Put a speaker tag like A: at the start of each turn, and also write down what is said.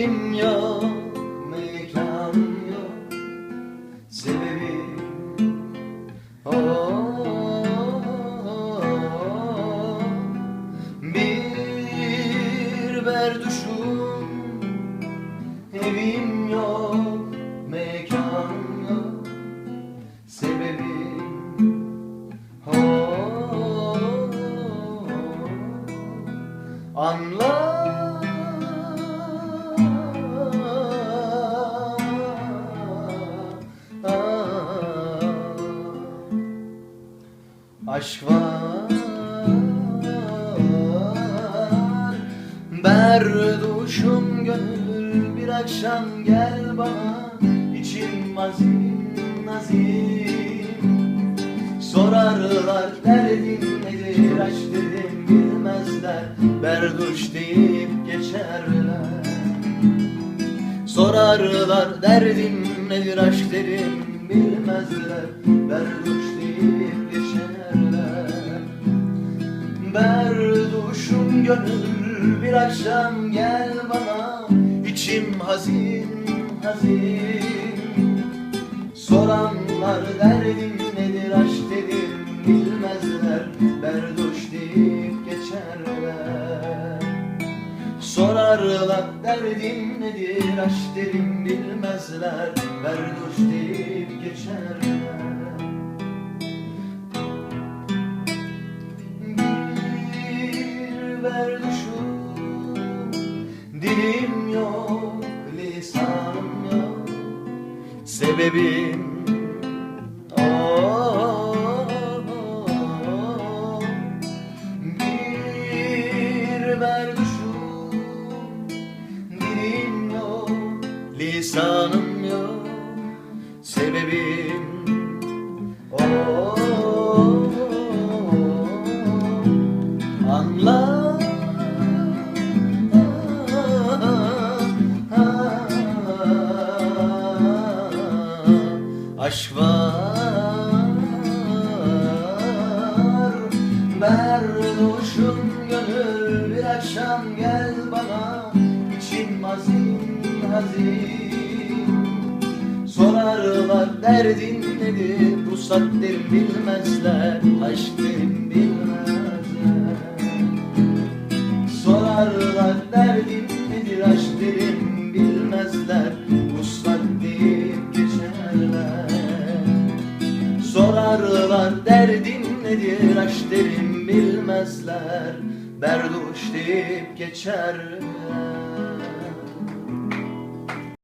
A: Evim yok, mekanım yok Sebebi? Oh, Bir berduşum Evim yok, mekanım yok. Sebebi? Oh, Anla Aşk var. Berduşum gönül bir akşam gel bana. İçim azim nazim Sorarlar derdin nedir aşk dedim bilmezler. Berduş deyip geçerler. Sorarlar derdim nedir aşk derim bilmezler. Berduş Berduşum gönül bir akşam gel bana. İçim hazin hazin. Soranlar derdim nedir aşk dedim bilmezler Berduş deyip geçerler. Sorarlar derdim nedir aşk derim bilmezler Berduş deyip geçerler Berduşum Dilim yok, lisanım yok. Sebebim lisanım Aşk var. Berduşum gönül bir akşam gel bana. İçim hazin hazin. Sorarlar derdin nedir? Ruhsat derim bilmezler Aşk derim bilmezler. Sorarlar derdin nedir? Aşk derim Sorarlar derdin nedir? Aşk derim bilmezler. Berduş deyip geçerler